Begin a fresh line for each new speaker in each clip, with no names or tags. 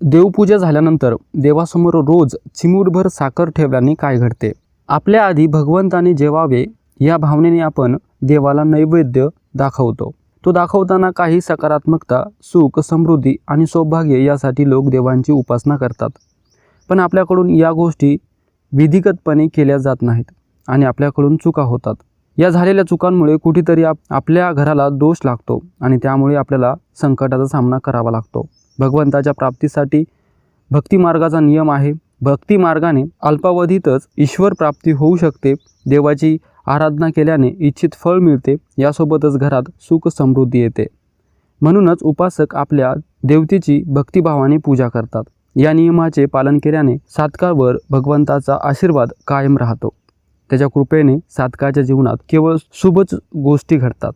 देवपूजा झाल्यानंतर देवासमोर रोज चिमूटभर साखर ठेवल्याने काय घडते? आपल्या आधी भगवंताने जेवावे या भावनेने आपण देवाला नैवेद्य दाखवतो. तो दाखवताना काही सकारात्मकता सुख समृद्धी आणि सौभाग्य यासाठी लोक देवांची उपासना करतात. पण आपल्याकडून या गोष्टी विधिगतपणे केल्या जात नाहीत आणि आपल्याकडून चुका होतात. या झालेल्या चुकांमुळे कुठेतरी आप आपल्या घराला दोष लागतो आणि त्यामुळे आपल्याला संकटाचा सामना करावा लागतो. भगवंताच्या प्राप्तीसाठी भक्तिमार्गाचा नियम आहे. भक्तिमार्गाने अल्पावधीतच ईश्वर प्राप्ती होऊ शकते. देवाची आराधना केल्याने इच्छित फळ मिळते. यासोबतच घरात सुख समृद्धी येते. म्हणूनच उपासक आपल्या देवतेची भक्तिभावाने पूजा करतात. या नियमाचे पालन केल्याने साधकावर भगवंताचा आशीर्वाद कायम राहतो. त्याच्या कृपेने साधकाच्या जीवनात केवळ शुभच गोष्टी घडतात.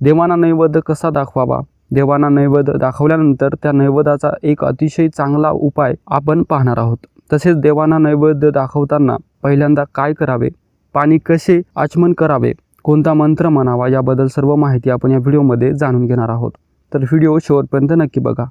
देवांना नैवेद्य कसा दाखवावा? देवांना नैवेद्य दाखवल्यानंतर त्या नैवेद्याचा एक अतिशय चांगला उपाय आपण पाहणार आहोत. तसेच देवांना नैवेद्य दाखवताना पहिल्यांदा काय करावे? पाणी कसे आचमन करावे? कोणता मंत्र म्हणावा? याबद्दल सर्व माहिती आपण या व्हिडिओमध्ये जाणून घेणार आहोत. तर व्हिडिओ शेवटपर्यंत नक्की बघा.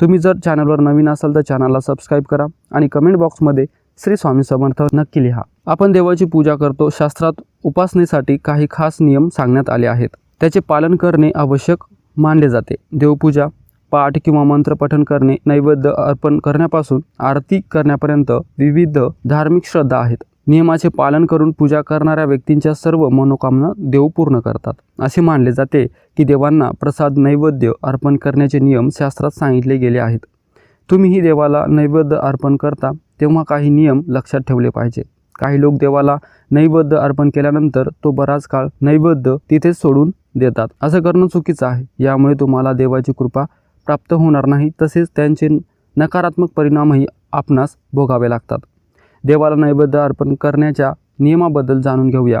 तुम्ही जर चॅनलवर नवीन असाल तर चॅनलला सबस्क्राईब करा आणि कमेंट बॉक्समध्ये श्री स्वामी समर्थ नक्की लिहा. आपण देवाची पूजा करतो. शास्त्रात उपासनेसाठी काही खास नियम सांगण्यात आले आहेत. त्याचे पालन करणे आवश्यक मानले जाते. देवपूजा पाठ किंवा मंत्रपठन करणे नैवेद्य अर्पण करण्यापासून आरती करण्यापर्यंत विविध धार्मिक श्रद्धा आहेत. नियमाचे पालन करून पूजा करणाऱ्या व्यक्तींच्या सर्व मनोकामना देव पूर्ण करतात. असे मानले जाते की देवांना प्रसाद नैवेद्य अर्पण करण्याचे नियम शास्त्रात सांगितले गेले आहेत. तुम्हीही देवाला नैवेद्य अर्पण करता तेव्हा काही नियम लक्षात ठेवले पाहिजे. काही लोक देवाला नैवेद्य अर्पण केल्यानंतर तो बराच काळ नैवेद्य तिथेच सोडून देतात. असं करणं चुकीचं आहे. यामुळे तुम्हाला देवाची कृपा प्राप्त होणार नाही. तसेच त्यांचे नकारात्मक परिणामही आपणास भोगावे लागतात. देवाला नैवेद्य अर्पण करण्याच्या नियमाबद्दल जाणून घेऊया.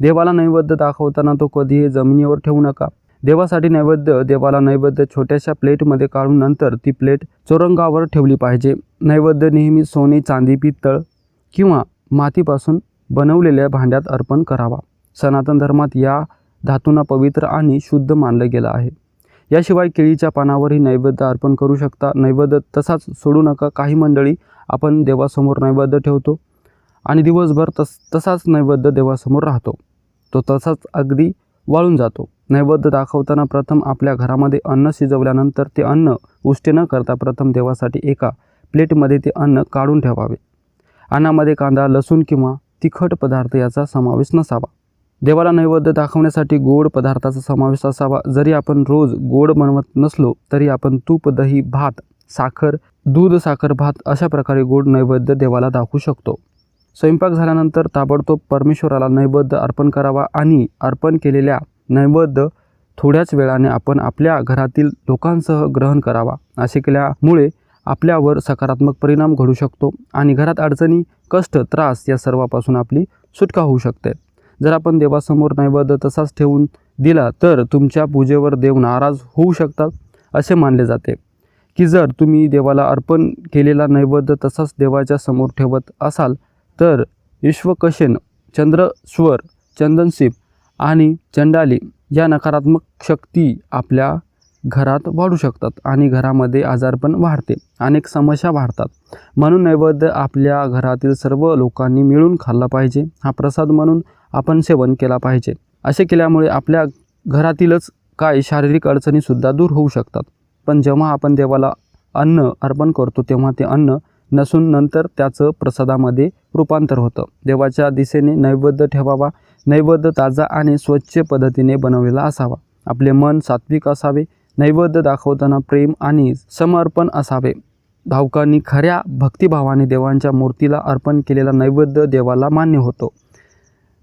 देवाला नैवेद्य दाखवताना तो कधीही जमिनीवर ठेवू नका. देवासाठी नैवेद्य देवाला नैवेद्य छोट्याशा प्लेटमध्ये काढून नंतर ती प्लेट चोरंगावर ठेवली पाहिजे. नैवेद्य नेहमी सोने चांदी पित्तळ किंवा मातीपासून बनवलेल्या भांड्यात अर्पण करावा. सनातन धर्मात या धातूंना पवित्र आणि शुद्ध मानलं गेलं आहे. याशिवाय केळीच्या पानावरही नैवेद्य अर्पण करू शकता. नैवेद्य तसाच सोडू नका. काही मंडळी आपण देवासमोर नैवेद्य ठेवतो आणि दिवसभर तस तसाच नैवेद्य देवासमोर राहतो. तो तसाच अगदी वाळून जातो. नैवेद्य दाखवताना प्रथम आपल्या घरामध्ये अन्न शिजवल्यानंतर ते अन्न उष्टे न करता प्रथम देवासाठी एका प्लेटमध्ये ते अन्न काढून ठेवावे. अन्नामध्ये कांदा लसूण किंवा तिखट पदार्थ याचा समावेश नसावा. देवाला नैवेद्य दाखवण्यासाठी गोड पदार्थाचा समावेश असावा. जरी आपण रोज गोड बनवत नसलो तरी आपण तूप दही भात साखर दूध साखर भात अशा प्रकारे गोड नैवेद्य देवाला दाखवू शकतो. स्वयंपाक झाल्यानंतर ताबडतोब परमेश्वराला नैवेद्य अर्पण करावा आणि अर्पण केलेल्या नैवेद्य थोड्याच वेळाने आपण आपल्या घरातील लोकांसह ग्रहण करावा असे केल्यामुळे आपल्यावर सकारात्मक परिणाम घडू शकतो आणि घरात अडचणी कष्ट त्रास या सर्वापासून आपली सुटका होऊ शकते. जर आपण देवासमोर नैवेद्य तसाच ठेवून दिला तर तुमच्या पूजेवर देव नाराज होऊ शकतात असे मानले जाते. की जर तुम्ही देवाला अर्पण केलेला नैवेद्य तसाच देवाच्या समोर ठेवत असाल तर विश्वकशेन चंद्रस्वर चंदनशिप आणि चंडाली या नकारात्मक शक्ती आपल्या घरात वाढू शकतात आणि घरामध्ये आजारपण वाढते. अनेक समस्या वाढतात. म्हणून नैवेद्य आपल्या घरातील सर्व लोकांनी मिळून खाल्ला पाहिजे. हा प्रसाद म्हणून आपण सेवन केला पाहिजे. असे केल्यामुळे आपल्या घरातीलच काही शारीरिक अडचणीसुद्धा दूर होऊ शकतात. पण जेव्हा आपण देवाला अन्न अर्पण करतो तेव्हा ते अन्न नसून नंतर त्याचं प्रसादामध्ये रूपांतर होतं. देवाच्या दिशेने नैवेद्य ठेवावा नैवेद्य ताजा आणि स्वच्छ पद्धतीने बनवलेला असावा. आपले मन सात्विक असावे नैवेद्य दाखवताना प्रेम आणि समर्पण असावे. भावकांनी खऱ्या भक्तिभावाने देवांच्या मूर्तीला अर्पण केलेला नैवेद्य देवाला मान्य होतो.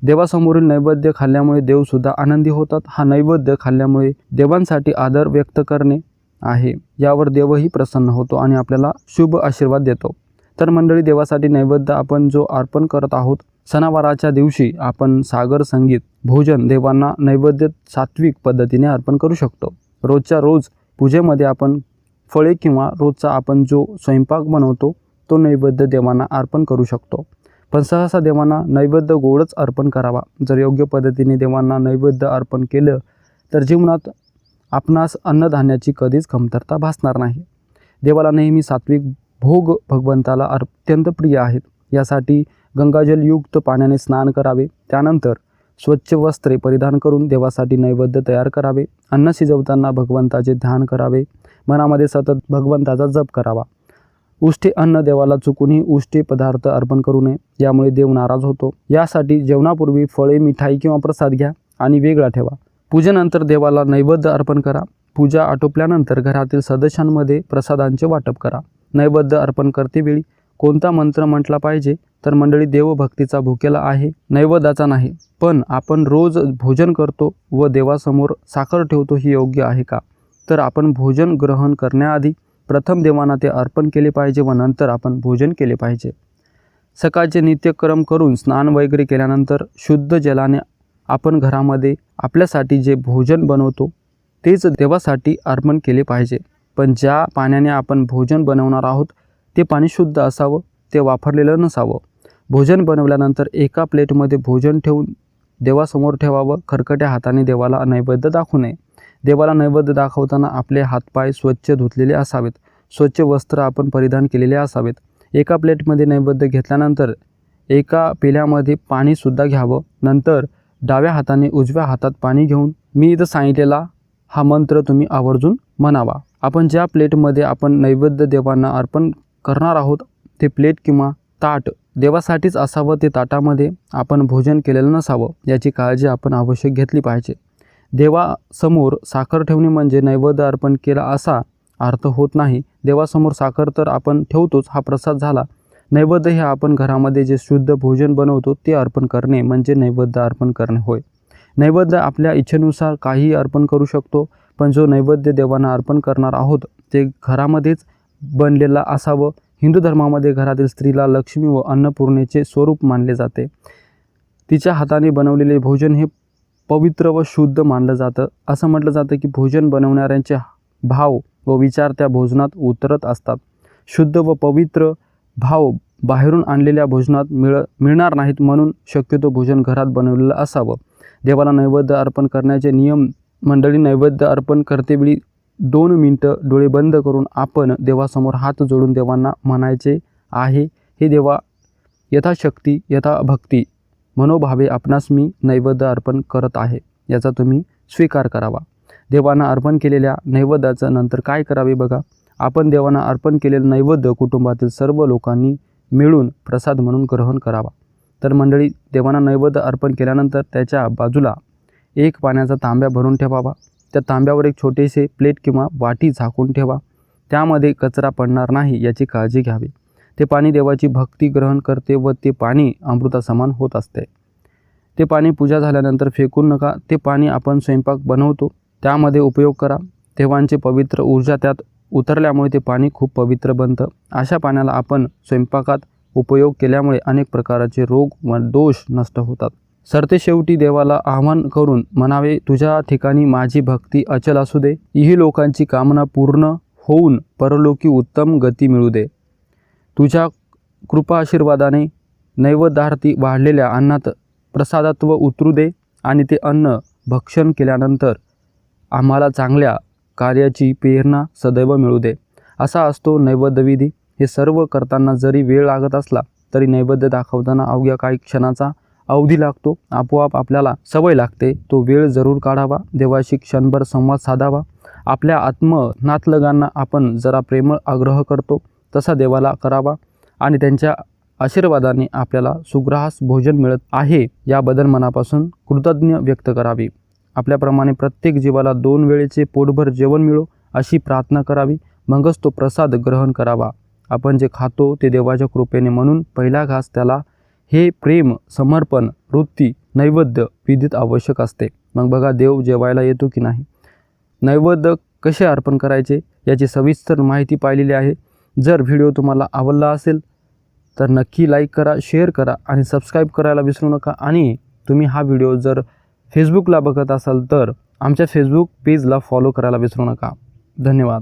देवासमोरील नैवेद्य खाल्ल्यामुळे देवसुद्धा आनंदी होतात. हा नैवेद्य खाल्ल्यामुळे देवांसाठी आदर व्यक्त करणे आहे. यावर देवही प्रसन्न होतो आणि आपल्याला शुभ आशीर्वाद देतो. तर मंडळी देवासाठी नैवेद्य आपण जो अर्पण करत आहोत सणावाराच्या दिवशी आपण सागर संगीत भोजन देवांना नैवेद्य सात्विक पद्धतीने अर्पण करू शकतो. रोजच्या रोज पूजेमध्ये आपण फळे किंवा रोजचा आपण जो स्वयंपाक बनवतो तो नैवेद्य देवांना अर्पण करू शकतो. पण सहसा देवांना नैवेद्य गोडच अर्पण करावा. जर योग्य पद्धतीने देवांना नैवेद्य अर्पण केलं तर जीवनात आपणास अन्नधान्याची कधीच कमतरता भासणार नाही. देवाला नेहमी सात्विक भोग भगवंताला अत्यंत प्रिय आहेत. यासाठी गंगाजलयुक्त पाण्याने स्नान करावे. त्यानंतर स्वच्छ वस्त्रे परिधान करून देवासाठी नैवेद्य तयार करावे. अन्न शिजवताना भगवंताचे ध्यान करावे. मनामध्ये सतत भगवंताचा जप करावा. उष्टे अन्न देवाला चुकूनही उष्टे पदार्थ अर्पण करू नये यामुळे देव नाराज होतो. यासाठी जेवणापूर्वी फळे मिठाई किंवा प्रसाद घ्या आणि वेगळा ठेवा. पूजेनंतर देवाला नैवेद्य अर्पण करा. पूजा आटोपल्यानंतर घरातील सदस्यांमध्ये प्रसादांचे वाटप करा. नैवेद्य अर्पण करतेवेळी कोणता मंत्र म्हटला पाहिजे? तर मंडळी देवभक्तीचा भुकेला आहे नैवदाचा नाही. पण आपण रोज भोजन करतो व देवासमोर साखर ठेवतो ही योग्य आहे का? तर आपण भोजन ग्रहण करण्याआधी प्रथम देवांना ते अर्पण केले पाहिजे व नंतर आपण भोजन केले पाहिजे. सकाळचे नित्यक्रम करून स्नान वगैरे केल्यानंतर शुद्ध जलाने आपण घरामध्ये आपल्यासाठी जे भोजन बनवतो तेच देवासाठी अर्पण केले पाहिजे. पण ज्या पाण्याने आपण भोजन बनवणार आहोत ते पाणी शुद्ध असावं ते वापरलेलं नसावं. भोजन बनवल्यानंतर एका प्लेटमध्ये भोजन ठेवून देवासमोर ठेवावं खरकट्या हाताने देवाला नैवेद्य दाखवू नये. देवाला नैवेद्य दाखवताना आपले हातपाय स्वच्छ धुतलेले असावेत. स्वच्छ वस्त्र आपण परिधान केलेले असावेत. एका प्लेटमध्ये नैवेद्य घेतल्यानंतर एका पिल्यामध्ये पाणीसुद्धा घ्यावं. नंतर डाव्या हाताने उजव्या हातात पाणी घेऊन मी इथं सांगितलेला हा मंत्र तुम्ही आवर्जून म्हणावा. आपण ज्या प्लेटमध्ये आपण नैवेद्य देवांना अर्पण करणार आहोत ते प्लेट किंवा ताट देवासाठीच असावं ते ताटामध्ये आपण भोजन केलेलं नसावं याची काळजी आपण आवश्यक घेतली पाहिजे. देवासमोर साखर ठेवणे म्हणजे नैवेद्य अर्पण केला असा अर्थ होत नाही. देवासमोर साखर तर आपण ठेवतोच हा प्रसाद झाला. नैवेद्य हे आपण घरामध्ये जे शुद्ध भोजन बनवतो ते अर्पण करणे म्हणजे नैवेद्य अर्पण करणे होय. नैवेद्य आपल्या इच्छेनुसार काहीही अर्पण करू शकतो पण जो नैवेद्य देवांना अर्पण करणार आहोत ते घरामध्येच बनलेला असावं. हिंदू धर्मामध्ये घरातील स्त्रीला लक्ष्मी व अन्नपूर्णेचे स्वरूप मानले जाते. तिच्या हाताने बनवलेले भोजन हे पवित्र व शुद्ध मानलं जातं. असं म्हटलं जातं की भोजन बनवणाऱ्यांचे भाव व विचार त्या भोजनात उतरत असतात. शुद्ध व पवित्र भाव बाहेरून आणलेल्या भोजनात मिळ मिळणार नाहीत म्हणून शक्यतो भोजन घरात बनवलेलं असावं. देवाला नैवेद्य अर्पण करण्याचे नियम मंडळी नैवेद्य अर्पण करतेवेळी दोन मिनटं डोळे बंद करून आपण देवासमोर हात जोडून देवांना म्हणायचे आहे हे देवा यथाशक्ती यथाभक्ती मनोभावे आपणास मी नैवेद्य अर्पण करत आहे याचा तुम्ही स्वीकार करावा. देवांना अर्पण केलेल्या नैवेद्याचं नंतर काय करावे बघा. आपण देवांना अर्पण केलेलं नैवेद्य कुटुंबातील सर्व लोकांनी मिळून प्रसाद म्हणून ग्रहण करावा. तर मंडळी देवांना नैवेद्य अर्पण केल्यानंतर त्याच्या बाजूला एक पाण्याचा तांब्या भरून ठेवावा. त्या तांब्यावर एक छोटेसे प्लेट किंवा वाटी झाकून ठेवा. त्यामध्ये कचरा पडणार नाही याची काळजी घ्यावी. ते पाणी देवाची भक्ती ग्रहण करते व ते पाणी अमृतासमान होत असते. ते पाणी पूजा झाल्यानंतर फेकून नका. ते पाणी आपण स्वयंपाक बनवतो. त्यामध्ये उपयोग करा. देवांचे पवित्र ऊर्जा त्यात उतरल्यामुळे ते पाणी खूप पवित्र बनतं. अशा पाण्याला आपण स्वयंपाकात उपयोग केल्यामुळे अनेक प्रकारचे रोग व दोष नष्ट होतात. सरते शेवटी देवाला आवाहन करून म्हणावे तुझ्या ठिकाणी माझी भक्ती अचल असू दे. ही लोकांची कामना पूर्ण होऊन परलोकी उत्तम गती मिळू दे. तुझ्या कृपा आशीर्वादाने नैवद्यार्थी वाढलेल्या अन्नात प्रसादत्व उतरू दे आणि ते अन्न भक्षण केल्यानंतर आम्हाला चांगल्या कार्याची प्रेरणा सदैव मिळू दे. असा असतो नैवेद्यविधी. हे सर्व करताना जरी वेळ लागत असला तरी नैवेद्य दाखवताना अवघ्या काही क्षणाचा अवधी लागतो. आपोआप आपल्याला सवय लागते. तो वेळ जरूर काढावा. देवाशी क्षणभर संवाद साधावा. आपल्या आत्मनातलगांना आपण जरा प्रेमळ आग्रह करतो. तसा देवाला करावा आणि त्यांच्या आशीर्वादाने आपल्याला सुग्रास भोजन मिळत आहे याबद्दल मनापासून कृतज्ञ व्यक्त करावी. आपल्याप्रमाणे प्रत्येक जीवाला दोन वेळेचे पोटभर जेवण मिळो अशी प्रार्थना करावी. मगच तो प्रसाद ग्रहण करावा. आपण जे खातो ते देवाच्या कृपेने म्हणून पहिला घास त्याला हे प्रेम समर्पण वृत्ती नैवेद्य विधीत आवश्यक असते. मग बघा देव जेवायला येतो की नाही? नैवेद्य कसे अर्पण करायचे याची सविस्तर माहिती पाहिलेली आहे. जर व्हिडिओ तुम्हाला आवडला असेल तर नक्की लाईक करा शेअर करा आणि सबस्क्राईब करायला विसरू नका. आणि तुम्ही हा व्हिडिओ जर फेसबुकला बघत असाल तर आमच्या फेसबुक पेजला फॉलो करायला विसरू नका. धन्यवाद.